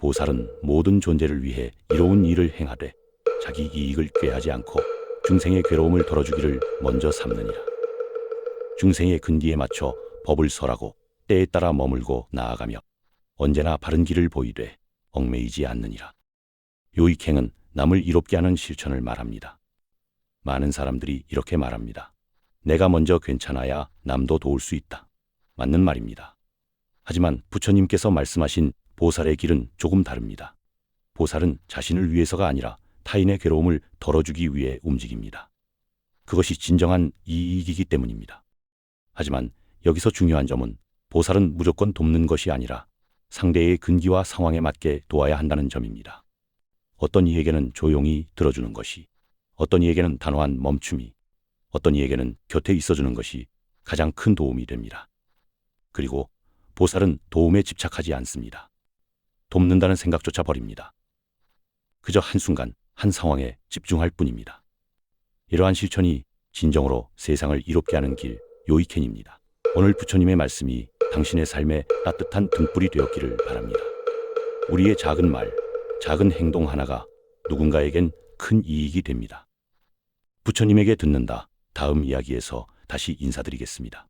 보살은 모든 존재를 위해 이로운 일을 행하되 자기 이익을 꾀하지 않고 중생의 괴로움을 덜어주기를 먼저 삼느니라. 중생의 근기에 맞춰 법을 설하고 때에 따라 머물고 나아가며 언제나 바른 길을 보이되 얽매이지 않느니라. 요익행은 남을 이롭게 하는 실천을 말합니다. 많은 사람들이 이렇게 말합니다. 내가 먼저 괜찮아야 남도 도울 수 있다. 맞는 말입니다. 하지만 부처님께서 말씀하신 보살의 길은 조금 다릅니다. 보살은 자신을 위해서가 아니라 타인의 괴로움을 덜어주기 위해 움직입니다. 그것이 진정한 이익이기 때문입니다. 하지만 여기서 중요한 점은 보살은 무조건 돕는 것이 아니라 상대의 근기와 상황에 맞게 도와야 한다는 점입니다. 어떤 이에게는 조용히 들어주는 것이, 어떤 이에게는 단호한 멈춤이, 어떤 이에게는 곁에 있어주는 것이 가장 큰 도움이 됩니다. 그리고 보살은 도움에 집착하지 않습니다. 돕는다는 생각조차 버립니다. 그저 한순간 한 상황에 집중할 뿐입니다. 이러한 실천이 진정으로 세상을 이롭게 하는 길 요이켄입니다. 오늘 부처님의 말씀이 당신의 삶에 따뜻한 등불이 되었기를 바랍니다. 우리의 작은 말, 작은 행동 하나가 누군가에겐 큰 이익이 됩니다. 부처님에게 듣는다. 다음 이야기에서 다시 인사드리겠습니다.